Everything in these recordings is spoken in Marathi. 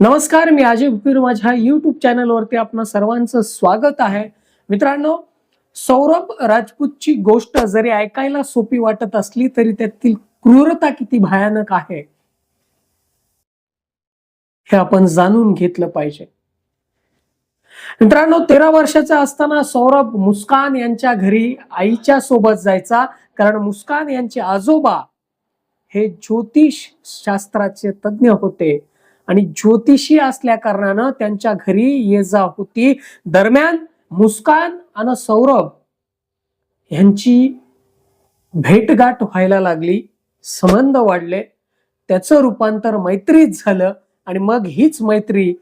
नमस्कार मी अजय भुपीर. माझ्या युट्यूब चॅनलवरती आपण सर्वांचं स्वागत आहे. मित्रांनो सौरभ राजपूतची गोष्ट जरी ऐकायला सोपी वाटत असली तरी त्यातील क्रूरता किती भयानक आहे हे आपण जाणून घेतलं पाहिजे. मित्रांनो तेरा वर्षाचा असताना सौरभ मुस्कान यांच्या घरी आईच्या सोबत जायचा कारण मुस्कान यांचे आजोबा हे ज्योतिष शास्त्राचे तज्ज्ञ होते. आणि ज्योतिषी असल्या कारणानं त्यांच्या घरी ये जा होती. दरम्यान मुस्कान आणि सौरभ यांची भेटगाठ व्हायला लागली. संबंध वाढले. त्याचं रूपांतर मैत्रीत झालं आणि मग हीच मैत्री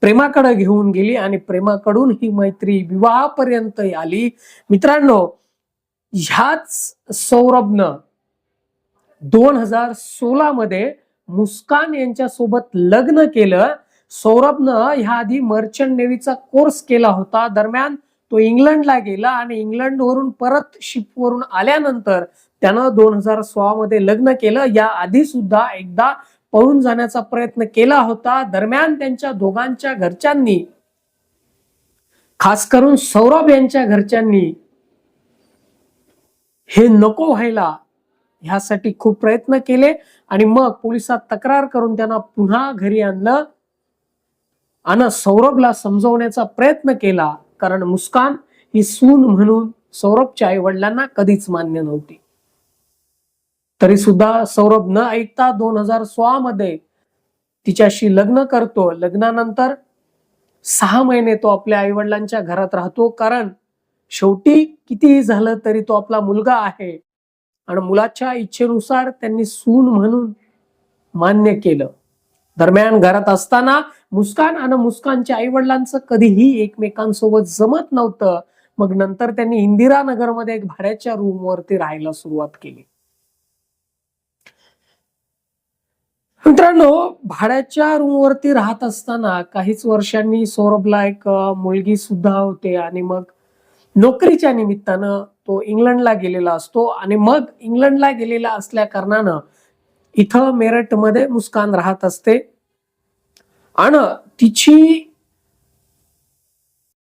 प्रेमाकडे घेऊन गेली आणि प्रेमाकडून ही मैत्री विवाहापर्यंत आली. मित्रांनो ह्याच सौरभनं दोन हजार सोला मध्ये मुस्कान यांच्या सोबत लग्न केलं. सौरभनं ह्या आधी मर्चंट नेव्हीचा कोर्स केला होता. दरम्यान तो इंग्लंडला गेला आणि इंग्लंडवरून परत शिपवरून आल्यानंतर त्यानं दोन हजार सोळा मध्ये लग्न केलं. या आधी सुद्धा एकदा पळून जाण्याचा प्रयत्न केला होता. दरम्यान त्यांच्या दोघांच्या घरच्यांनी खास करून सौरभ यांच्या घरच्यांनी हे नको व्हायला ह्यासाठी खूप प्रयत्न केले. आणि मग पोलिसात तक्रार करून त्यांना पुन्हा घरी आणलं. आणि सौरभला समजवण्याचा प्रयत्न केला कारण मुस्कान ही सून म्हणून सौरभच्या आई वडिलांना कधीच मान्य नव्हती. तरी सुद्धा सौरभ न ऐकता दोन हजार सोळा मध्ये तिच्याशी लग्न करतो. लग्नानंतर सहा महिने तो आपल्या आई वडिलांच्या घरात राहतो कारण शेवटी कितीही झालं तरी तो आपला मुलगा आहे. आणि मुलाच्या इच्छेनुसार त्यांनी सून म्हणून मान्य केलं. दरम्यान घरात असताना मुस्कान आणि मुस्कानच्या आई वडिलांचं कधीही एकमेकांसोबत जमत नव्हतं. मग नंतर त्यांनी इंदिरानगरमध्ये एक भाड्याच्या रूम वरती राहायला सुरुवात केली. मित्रांनो भाड्याच्या रूमवरती राहत असताना काहीच वर्षांनी सौरभला एक मुलगी सुद्धा होते आणि मग नोकरीच्या निमित्तानं तो इंग्लंडला गेलेला असतो आणि मग इंग्लंडला गेलेला असल्या कारणानं इथं मेरठमध्ये मुस्कान राहत असते. आणि तिची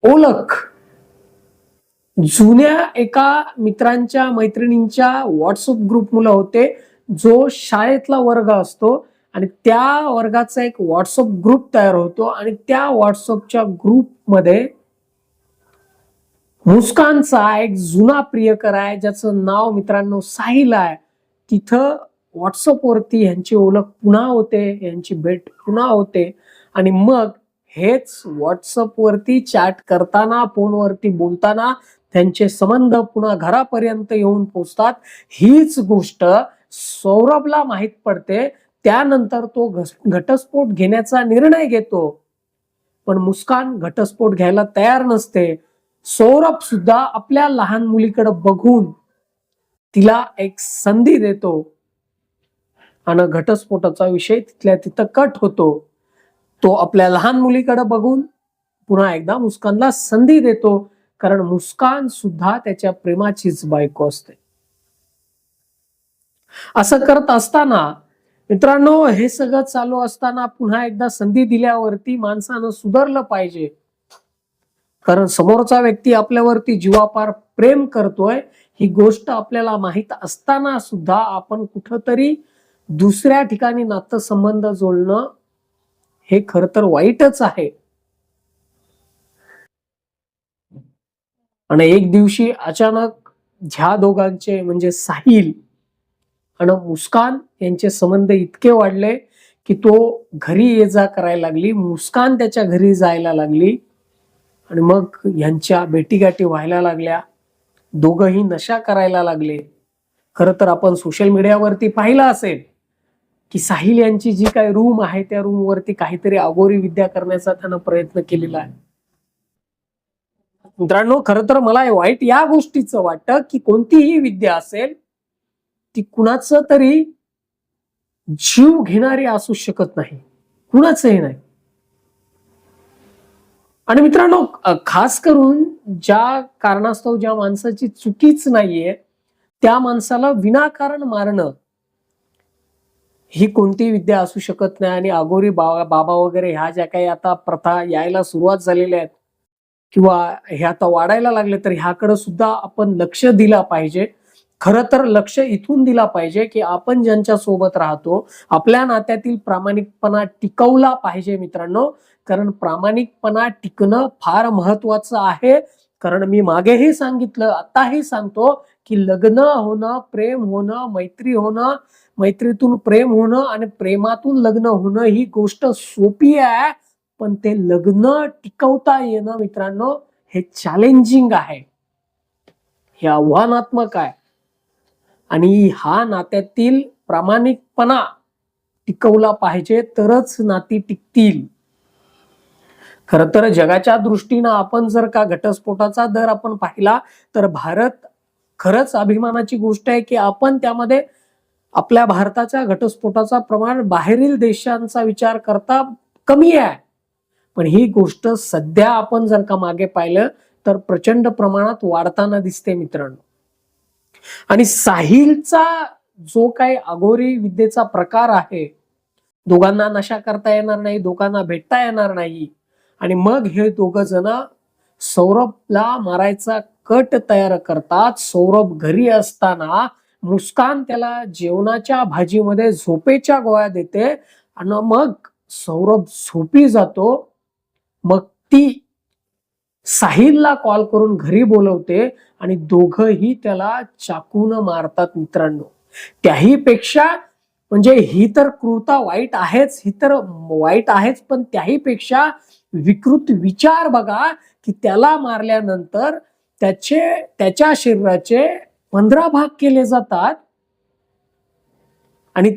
ओळख जुन्या एका मित्रांच्या मैत्रिणींच्या व्हॉट्सअप ग्रुप मुलं होते. जो शाळेतला वर्ग असतो आणि त्या वर्गाचा एक व्हॉट्सअप ग्रुप तयार होतो आणि त्या व्हॉट्सअपच्या ग्रुपमध्ये मुस्कानचा एक जुना प्रियकर आहे ज्याचं नाव मित्रांनो साहिल आहे. तिथं व्हॉट्सअपवरती यांची ओळख पुन्हा होते यांची भेट पुन्हा होते. आणि मग हेच व्हॉट्सअप वरती चॅट करताना फोनवरती बोलताना त्यांचे संबंध पुन्हा घरापर्यंत येऊन पोचतात. हीच गोष्ट सौरभला माहीत पडते. त्यानंतर तो घस- घटस्फोट घेण्याचा निर्णय घेतो. पण मुस्कान घटस्फोट घ्यायला तयार नसते. सौरभ सुद्धा आपल्या लहान मुलीकडे बघून तिला एक संधी देतो. आणि घटस्फोटाचा विषय तिथल्या तिथं कट होतो. तो आपल्या लहान मुलीकडे बघून पुन्हा एकदा मुस्कानला संधी देतो. कारण मुस्कान सुद्धा त्याच्या प्रेमाचीच बायको असते. असं करत असताना मित्रांनो हे सगळं चालू असताना पुन्हा एकदा संधी दिल्यावरती माणसानं सुधारलं पाहिजे. कारण समोरचा व्यक्ती आपल्यावरती जीवापार प्रेम करतोय ही गोष्ट आपल्याला माहीत असताना सुद्धा आपण कुठंतरी दुसऱ्या ठिकाणी नातसंबंध जोडणं हे खर तर वाईटच आहे. आणि एक दिवशी अचानक ह्या दोघांचे म्हणजे साहिल आणि मुस्कान यांचे संबंध इतके वाढले की तो घरी ये जा करायला लागली मुस्कान त्याच्या घरी जायला लागली. आणि मग यांच्या भेटीगाठी व्हायला लागल्या. दोघंही नशा करायला लागले. खरं तर आपण सोशल मीडियावरती पाहिलं असेल की साहिल यांची जी काही रूम आहे त्या रूम वरती काहीतरी अगोरी विद्या करण्याचा त्यानं प्रयत्न केलेला आहे. मित्रांनो खरं तर मला हे वाईट या गोष्टीचं वाटतं की कोणतीही विद्या असेल ती कुणाचं तरी जीव घेणारी असू शकत नाही. कुणाचंही नाही. आणि मित्रांनो खास करून ज्या कारणास्तव ज्या माणसाची चुकीच नाहीये त्या माणसाला विनाकारण मारणं ही कोणती विद्या असू शकत नाही. आणि अगोरी बाबा बाबा वगैरे ह्या ज्या काही आता प्रथा यायला सुरुवात झालेल्या आहेत किंवा हे आता वाढायला लागले तर ह्याकडे सुद्धा आपण लक्ष दिला पाहिजे. खरं तर लक्ष इथून दिला पाहिजे की आपण ज्यांच्या सोबत राहतो आपल्या नात्यातील प्रामाणिकपणा टिकवला पाहिजे मित्रांनो. कारण प्रामाणिकपणा टिकणं फार महत्वाचं आहे. कारण मी मागेही सांगितलं आताही सांगतो की लग्न होणं प्रेम होणं मैत्री होणं मैत्रीतून प्रेम होणं आणि प्रेमातून लग्न होणं ही गोष्ट सोपी आहे पण ते लग्न टिकवता येणं मित्रांनो हे चॅलेंजिंग आहे. हे आव्हानात्मक आहे. आणि हा नात्यातील प्रामाणिकपणा टिकवला पाहिजे तरच नाती टिकतील. खरं तर जगाच्या दृष्टीनं आपण जर का घटस्फोटाचा दर आपण पाहिला तर भारत खरंच अभिमानाची गोष्ट आहे की आपण त्यामध्ये आपल्या भारताच्या घटस्फोटाचा प्रमाण बाहेरील देशांचा विचार करता कमी आहे. पण ही गोष्ट सध्या आपण जर का मागे पाहिलं तर प्रचंड प्रमाणात वाढताना दिसते मित्रांनो. आणि साहिलचा जो काही अघोरी विद्येचा प्रकार आहे दोघांना नशा करता येणार नाही दोघांना भेटता येणार नाही आणि मग हे दोघं जण सौरभला मारायचा कट तयार करतात. सौरभ घरी असताना मुस्कान त्याला जेवणाच्या भाजीमध्ये झोपेच्या गोळ्या देते आणि मग सौरभ झोपी जातो. मग ती साहिलला कॉल करून घरी बोलवते आणि दोघही त्याला चाकून मारतात मित्रांनो. त्याही पेक्षा म्हणजे ही तर कृता वाईट आहेच ही तर वाईट आहेच पण त्याही पेक्षा विकृत विचार बघा की त्याला मारल्यानंतर त्याचे त्याच्या शरीराचे पंधरा भाग केले जातात. आणि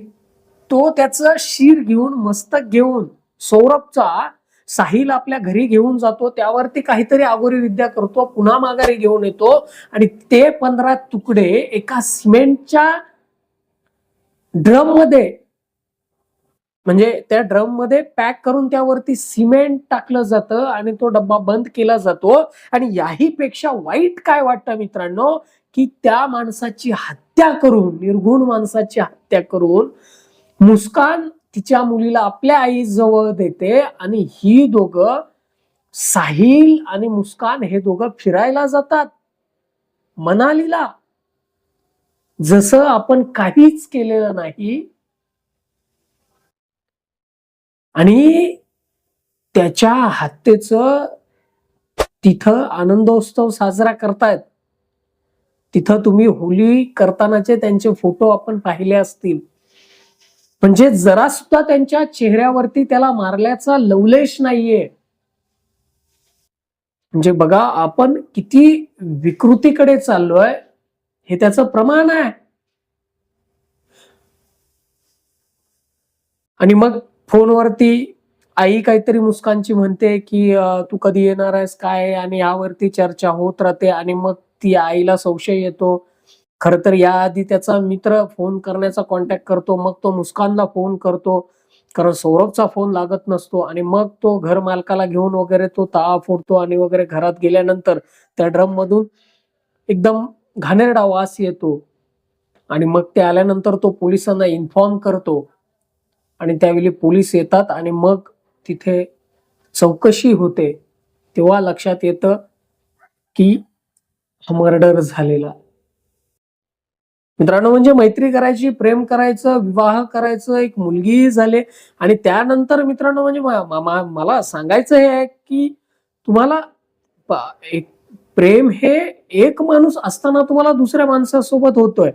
तो त्याचं शिर घेऊन मस्तक घेऊन सौरभचा साहिल आपल्या घरी घेऊन जातो. त्यावरती काहीतरी आगोरी विद्या करतो पुन्हा माघारी घेऊन येतो. आणि ते पंधरा तुकडे एका सिमेंटच्या ड्रममध्ये म्हणजे त्या ड्रममध्ये पॅक करून त्यावरती सिमेंट टाकलं जातं आणि तो डब्बा बंद केला जातो. आणि याही पेक्षा वाईट काय वाटतं मित्रांनो? की त्या माणसाची हत्या करून निर्गुण माणसाची हत्या करून मुस्कान तिच्या मुलीला आपल्या आई जवळ देते आणि ही दोघं साहिल आणि मुस्कान हे दोघं फिरायला जातात. मनालीला. जसं आपण काहीच केलेलं नाही आणि त्याच्या हत्येचं तिथं आनंदोत्सव साजरा करतायत. तिथं तुम्ही होली करतानाचे त्यांचे फोटो आपण पाहिले असतील. म्हणजे जरा सुद्धा त्यांच्या चेहऱ्यावरती त्याला मारल्याचा लवलेश नाहीये. म्हणजे बघा आपण किती विकृतीकडे चाललोय हे त्याचं प्रमाण आहे. आणि मग फोनवरती आई काहीतरी मुस्कानची म्हणते की तू कधी येणार आहेस? काय आणि यावरती चर्चा होत राहते आणि मग ती आईला संशय येतो. खर तर याआधी त्याचा मित्र फोन करण्याचा कॉन्टॅक्ट करतो मग तो मुस्कानला फोन करतो. कारण सौरभचा फोन लागत नसतो आणि मग तो घर मालकाला घेऊन वगैरे तो ताळा फोडतो आणि वगैरे घरात गेल्यानंतर त्या ड्रम मधून एकदम घाणेरडा वास येतो. आणि मग ते आल्यानंतर तो पोलिसांना इन्फॉर्म करतो. आणि त्यावेळी पोलीस येतात आणि मग तिथे चौकशी होते तेव्हा लक्षात येतं की हा मर्डर झालेला मित्रांनो म्हणजे मैत्री करायची प्रेम करायचं विवाह करायचं एक मुलगी झाले. आणि त्यानंतर मित्रांनो म्हणजे मला सांगायचं हे आहे की तुम्हाला एक प्रेम हे एक माणूस असताना तुम्हाला दुसऱ्या माणसासोबत होतोय.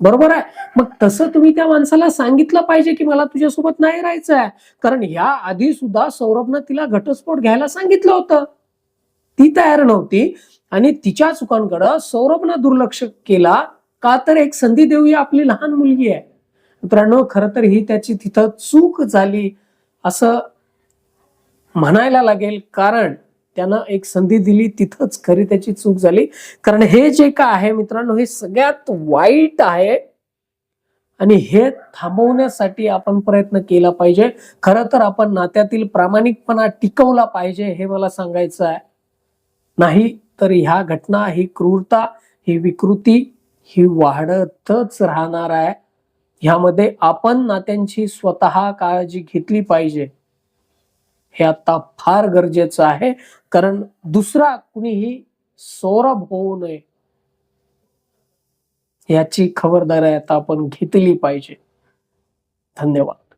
बरोबर आहे? मग तसं तुम्ही त्या माणसाला सांगितलं पाहिजे की मला तुझ्यासोबत नाही राहायचं आहे. कारण ह्या आधी सुद्धा सौरभनं तिला घटस्फोट घ्यायला सांगितलं होतं. ती तयार नव्हती आणि तिच्या चुकांकडं सौरभनं दुर्लक्ष केला. का तर एक संधी देऊया आपली लहान मुलगी आहे. मित्रांनो खरं तर ही त्याची तिथं चूक झाली असं म्हणायला लागेल. कारण त्यानं एक संधी दिली तिथंच खरी त्याची चूक झाली. कारण हे जे काय आहे मित्रांनो हे सगळ्यात वाईट आहे. आणि हे थांबवण्यासाठी आपण प्रयत्न केला पाहिजे. खरं तर आपण नात्यातील प्रामाणिकपणा टिकवला पाहिजे हे मला सांगायचं आहे. नाही तर ह्या घटना ही क्रूरता ही विकृती ही वाढतच राहणार आहे. ह्यामध्ये आपण नात्यांची स्वतः काळजी घेतली पाहिजे. हे आता फार गरजेचं आहे. कारण दुसरा कुणीही सौरभ होऊ नये याची खबरदारी आता आपण घेतली पाहिजे. धन्यवाद.